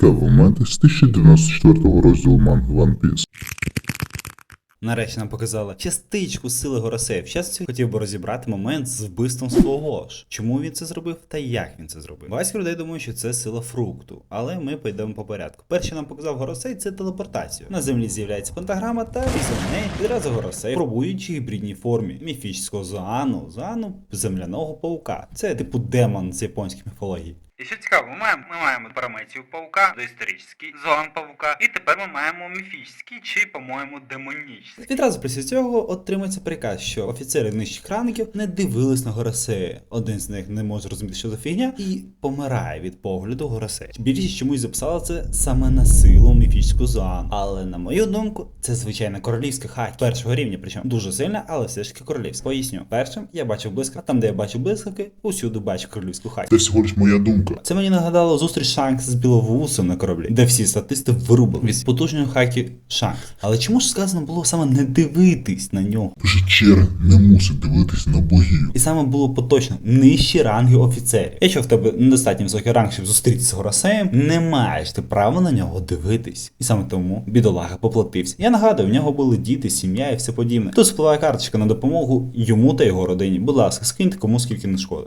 Цікаві моменти з 1094 розділу манги One Piece. Нарешті нам показали частичку сили Горосея. В частці хотів би розібрати момент з вбивством свого ж. Чому він це зробив та як він це зробив. Багатько людей думають, що це сила фрукту, але ми пойдемо по порядку. Перше нам показав Горосей це телепортацію. На землі з'являється пентаграма, та після неї відразу Горосей пробуючи гібридній формі міфічного зоану, зоану земляного паука. Це типу демон з японської міфології. І що цікаво, ми маємо, ми маємо параметрів паука, доісторичний зоан паука, і тепер ми маємо міфічний чи, по-моєму, демонічний. Відразу після цього отримується приказ, що офіцери нижчих ранків не дивились на Горосея. Один з них не може зрозуміти, що за фігня, і помирає від погляду Горосея. Більшість чомусь записала це саме на силу міфічну зоану. Але на мою думку, це звичайна королівська хать першого рівня, причому дуже сильна, але все ж таки королівська. Поясню, першим я бачив блискавки, а там, де я бачив блискавки, усюди бачу королівську хать. Це всього лиш моя думка. Це мені нагадало зустріч Шанкс з біловусом на кораблі, де всі статисти вирубили від потужної хакі Шанкс. Але чому ж сказано було саме не дивитись на нього? Печера не мусить дивитись на богів. І саме було поточно нижчі ранги офіцерів. Якщо в тебе недостатньо високий ранг, щоб зустрітися з Горосеєм, не маєш ти права на нього дивитись. І саме тому бідолага поплатився. Я нагадую, в нього були діти, сім'я і все подібне. Тут спливає карточка на допомогу йому та його родині. Будь ласка, скиньте кому скільки не шкода.